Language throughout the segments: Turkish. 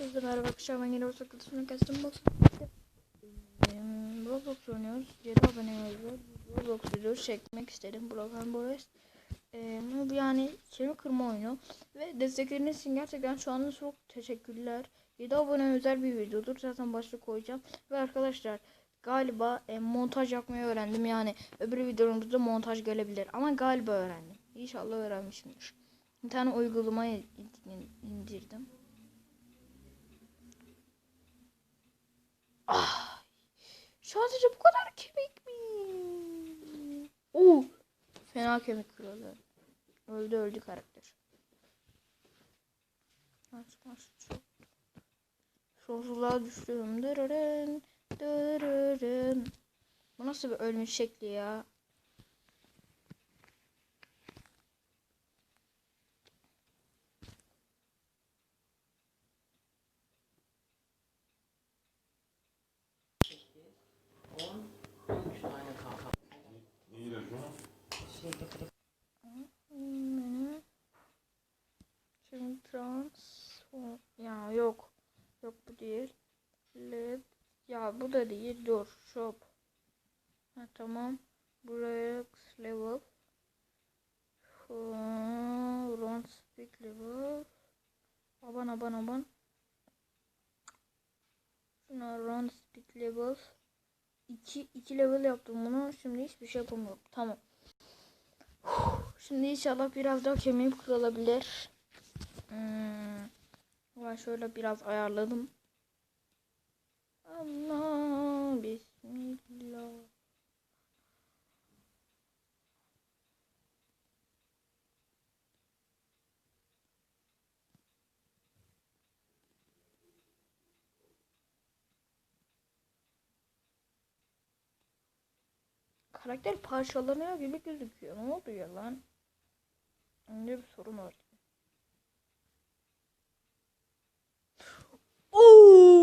Herkese merhaba arkadaşlar ben yine Roblox arkadaşımla kestim Roblox oynuyoruz 7 abone var Roblox videosu çekmek istedim Broken Boris ee, yani kemik kırma oyunu. Ve destekleriniz için gerçekten şu anda çok teşekkürler. 7 abone özel bir videodur zaten başlık koyacağım. Ve arkadaşlar galiba e, montaj yapmayı öğrendim. Yani öbür videomuzda montaj gelebilir ama galiba öğrendim. İnşallah öğrenmişimdir. Bir tane uygulama indirdim Ah. Sadece bu kadar kemik mi? Oo. Fena kemik kırıldı. Öldü öldü karakter. Maç maç çok. Sonsuzluğa düştüm. Dırırın. Dırırın. Bu nasıl bir ölmüş şekli ya? Ne ilacı o? Menü. Şimdi trans. Ya yok. Yok bu değil. Led. Ya bu da değil. Dur. Shop. Ha, tamam. Buraya level. Run speak level. Aban aban aban. Şuna run speed level. 2 2 level yaptım bunu. Şimdi hiçbir şey yapamıyorum. Tamam. Şimdi inşallah biraz daha kemiğim kırılabilir. Hmm. Ben şöyle biraz ayarladım. Allah bismillah. Karakter parçalanıyor gibi gözüküyor. Ne oluyor lan? Ne bir sorun var. Oo!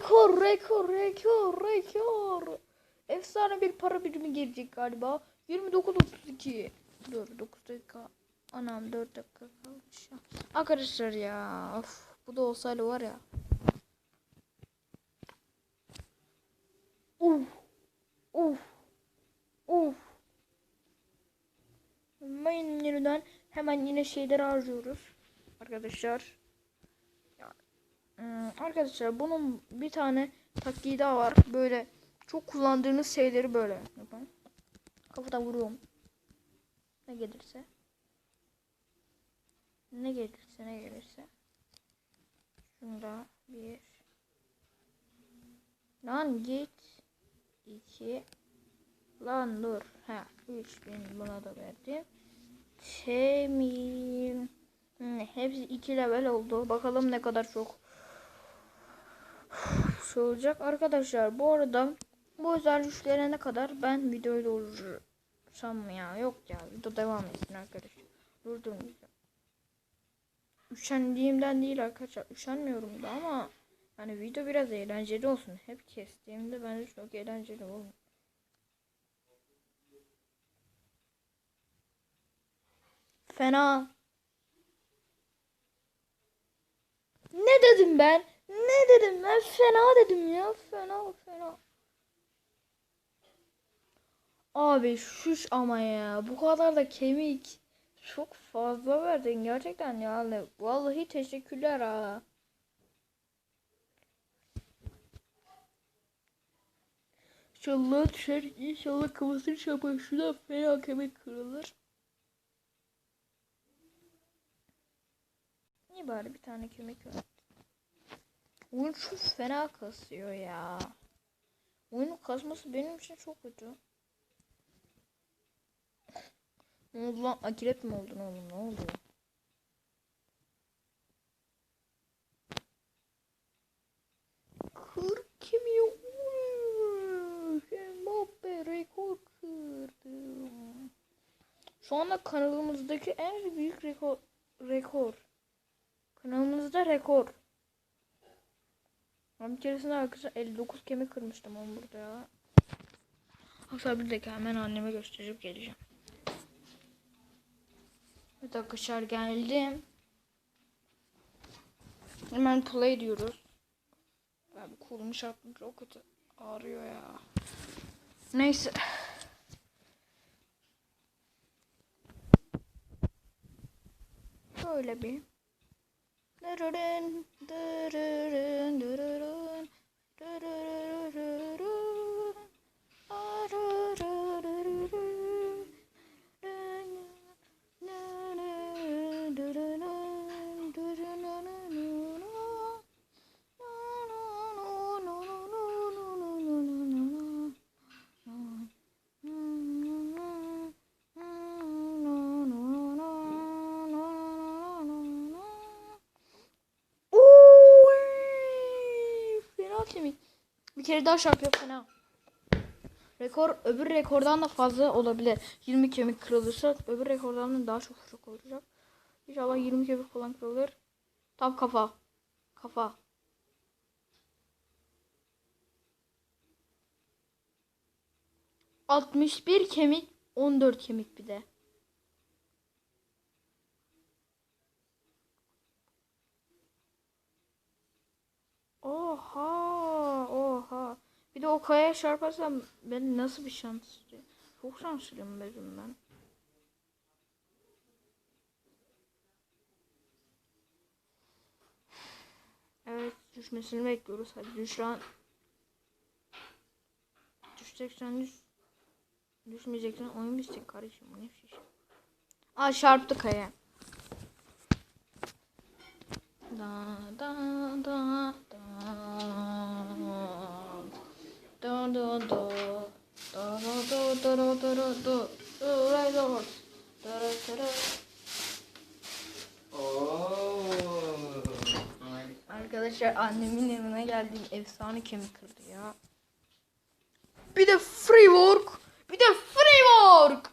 Rekor, rekor, rekor, rekor. Efsane bir para birimi gelecek galiba. 29.32. Dur 9 dakika. Anam 4 dakika kalmış. Arkadaşlar ya. Of, bu da olsaydı var ya. Uf. Uf. Uf. Hemen yeniden hemen yine şeyleri harcıyoruz. Arkadaşlar. Hmm, arkadaşlar bunun bir tane taktiği daha var. Böyle çok kullandığınız şeyleri böyle yapın. Kafadan vuruyorum. Ne gelirse. Ne gelirse ne gelirse. Şunda bir. Lan git. İki. Lan dur. Ha. Üç bin buna da verdim. Temim. Hmm, hepsi iki level oldu. Bakalım ne kadar çok şey olacak. Arkadaşlar bu arada bu özel güçlere ne kadar ben videoyu durdursam mı ya? Yok ya video devam etsin arkadaşlar. Durdurmayacağım. Üşendiğimden değil arkadaşlar. Üşenmiyorum da ama hani video biraz eğlenceli olsun. Hep kestiğimde bence çok eğlenceli olmuyor. Fena. Ne dedim ben? Ne dedim ben? Fena dedim ya. Fena fena. Abi şuş ama ya. Bu kadar da kemik. Çok fazla verdin gerçekten yani. Vallahi teşekkürler ha. İnşallah düşer. İnşallah kafasını çarpar. Şurada fena kemik kırılır. Niye bari bir tane kemik var? Oyun çok fena kasıyor ya. Oyunun kasması benim için çok kötü. Ne oldu lan? Akiret mi oldun oğlum? Ne oldu? Kır kimi Mbappe rekor kırdım. Şu anda kanalımızdaki en büyük rekor. Rekor. Kanalımızda rekor. Ben bir keresinde arkadaşlar 59 kemik kırmıştım onu burada ya. Hatta bir dakika hemen anneme gösterip geleceğim. Evet arkadaşlar geldim. Hemen play diyoruz. Abi kolum çarptım çok kötü ağrıyor ya. Neyse. Şöyle bir. Dırırın, dırırın, dırırın, Fena kemik. Bir kere daha şarp yap fena. Rekor öbür rekordan da fazla olabilir. 20 kemik kırılırsa öbür rekordan da daha çok çok olacak. İnşallah 20 kemik falan kırılır. Tam kafa. Kafa. Altmış bir kemik, on dört kemik bir de. Oha, oha. Bir de o kayaya çarparsam ben nasıl bir şans? Çok şanslıyım benim ben. Evet düşmesini bekliyoruz. Hadi düş lan. Düşeceksen düş. Düşmeyeceksen oyun bitecek kardeşim. Bu ne şey? Aa çarptı kaya. Da da da Right over. Da da da da. Arkadaşlar annemin yanına geldiğim efsane kemik kırdı ya. Bir de free work. Bir de free work.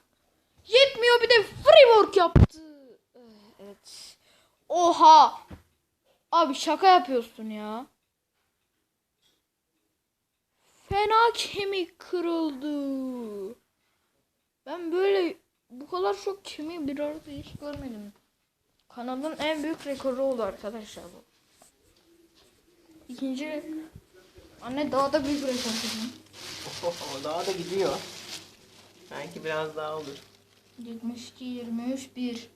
Yetmiyor bir de free work yaptı. Evet. Oha. Abi şaka yapıyorsun ya. Fena kemik kırıldı. Ben böyle bu kadar çok kemiği bir arada hiç görmedim. Kanalın en büyük rekoru oldu arkadaşlar bu. İkinci anne daha da büyük rekor kırdım. O daha da gidiyor. Belki biraz daha olur. 72 23 1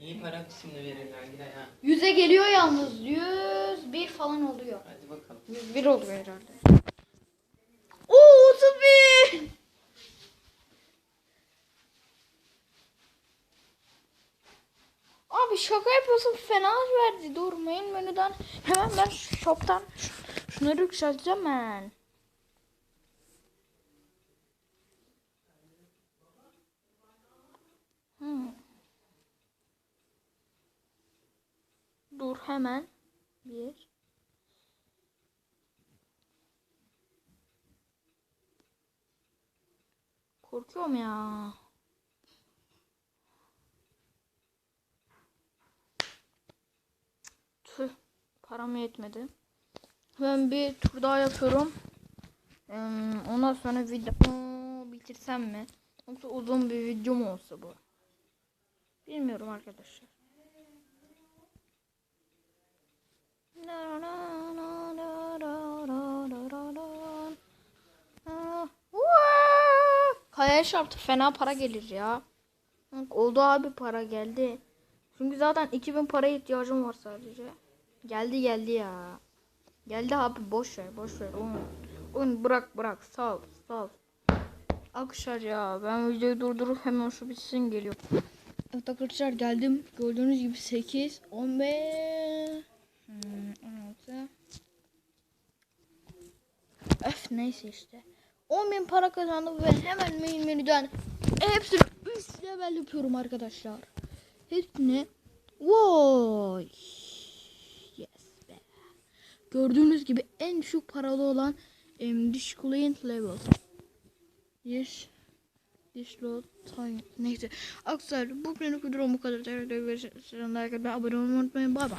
İyi para kısmını verirler Giray ha. 100'e geliyor yalnız. 101 falan oluyor. Hadi bakalım. 101 oluyor herhalde. Oo 31. Abi şaka yapıyorsun fena verdi. Dur main menüden hemen ben shop'tan şunları yükselteceğim ben. Hmm. Dur hemen. Bir. Korkuyorum ya. Tüh. Param yetmedi. Ben bir tur daha yapıyorum. Ee, ondan sonra video bitirsem mi? Yoksa uzun bir video mu olsa bu? Bilmiyorum arkadaşlar. Kayaya çarptı fena para gelir ya. Oldu abi para geldi. Çünkü zaten 2000 paraya ihtiyacım var sadece. Geldi geldi ya. Geldi abi boş ver boş ver onu. Onu bırak bırak sal sal. Akşar ya ben videoyu durdurup hemen şu bitsin geliyor. Evet arkadaşlar geldim. Gördüğünüz gibi 8 15 neyse işte. 10.000 para kazandım ve hemen main menüden hepsini 3 level yapıyorum arkadaşlar. Hepsini Vay. Yes be. Gördüğünüz gibi en düşük paralı olan em, Disclient level. Yes. Disload time. Neyse. Arkadaşlar bugünlük videom bu kadar. Tekrar görüşürüz. Abone olmayı unutmayın. Bay bay.